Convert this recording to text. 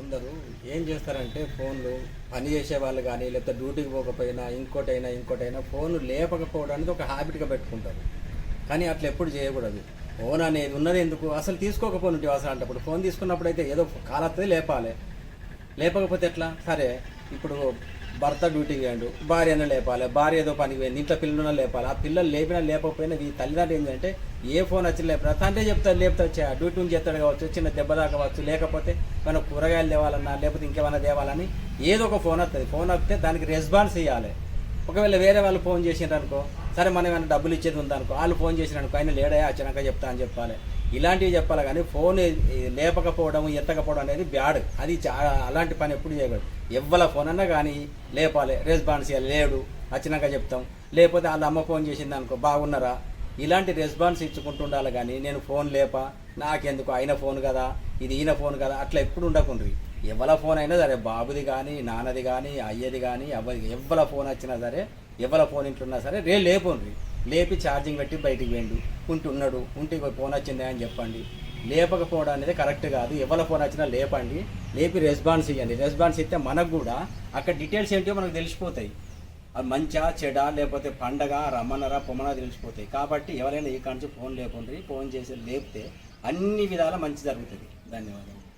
కొందరు ఏం చేస్తారంటే ఫోన్లు పని చేసే వాళ్ళు కానీ లేకపోతే డ్యూటీకి పోకపోయినా ఇంకోటైనా ఇంకోటైనా ఫోన్ లేపకపోవడానికి ఒక హ్యాబిట్గా పెట్టుకుంటారు. కానీ అట్లా ఎప్పుడు చేయకూడదు. ఫోన్ అనేది ఉన్నది ఎందుకు? అసలు తీసుకోకపోతే అవసరం అంటే ఫోన్ తీసుకున్నప్పుడు అయితే ఏదో కాలత్తది లేపాలి. లేపకపోతే ఎట్లా? సరే ఇప్పుడు భర్త డ్యూటీకి వేయండు భార్యను లేపాలి భార్య ఏదో పనికి పోయింది ఇంట్లో పిల్లలను లేపాలి ఆ పిల్లలు లేపినా లేకపోయినా ఈ తల్లిదండ్రులు ఏంటంటే ఏ ఫోన్ వచ్చి లేపినా తండ్రి చెప్తాడు లేపుతా డ్యూటీ నుంచి చెప్తాడు కావచ్చు చిన్న దెబ్బ కావచ్చు లేకపోతే మనం కూరగాయలు తేవాలన్నా లేకపోతే ఇంకేమైనా తేవాలని ఏదో ఒక ఫోన్ వస్తుంది ఫోన్ వస్తే దానికి రెస్పాన్స్ ఇవ్వాలి ఒకవేళ వేరే వాళ్ళు ఫోన్ చేసిండ్రు అనుకో సరే మనం ఏమైనా డబ్బులు ఇచ్చేది ఉందనుకో వాళ్ళు ఫోన్ చేసినారు ఆయన లేడయా వచ్చినాక చెప్తా అని చెప్పాలి. ఇలాంటివి చెప్పాలి కానీ ఫోన్ లేపకపోవడం ఎత్తకపోవడం అనేది బ్యాడ్. అది చాలా అలాంటి పని ఎప్పుడు చేయకూడదు. ఎవ్వల ఫోన్ అన్నా కానీ లేపాలి. రెస్పాన్స్ ఇవ్వాలి లేడు వచ్చినాక చెప్తాం. లేకపోతే వాళ్ళ అమ్మ ఫోన్ చేసింది అనుకో బాగున్నారా? ఇలాంటి రెస్పాన్స్ ఇచ్చుకుంటుండాలి కానీ నేను ఫోన్ లేప నాకెందుకు? ఆయన ఫోన్ కదా ఇది ఈయన ఫోన్ కదా అట్లా ఎప్పుడు ఉండకుండ్రి. ఎవల ఫోన్ అయినా సరే బాబుది కానీ నాన్నది కానీ అయ్యది కానీ ఎవరి ఎవల ఫోన్ వచ్చినా సరే ఎవల ఫోన్ ఇంట్లో ఉన్నా సరే రే లేపోండ్రి. లేపి ఛార్జింగ్ పెట్టి బయటికి వేయండు ఉంటున్నాడు ఉంటే ఫోన్ వచ్చిందే అని చెప్పండి. లేపకపోవడం అనేది కరెక్ట్ కాదు. ఎవరి ఫోన్ వచ్చినా లేపండి. లేపి రెస్పాన్స్ ఇవ్వండి రెస్పాన్స్ ఇస్తే మనకు కూడా అక్కడ డీటెయిల్స్ ఏంటో మనకు తెలిసిపోతాయి. అది మంచా చెడా లేకపోతే పండగ రమ్మనరా పొమ్మనా తెలిసిపోతాయి. కాబట్టి ఎవరైనా ఈ కాంచి ఫోన్ లేకుండా ఫోన్ చేసి లేపితే అన్ని విధాల మంచి జరుగుతుంది. ధన్యవాదాలు.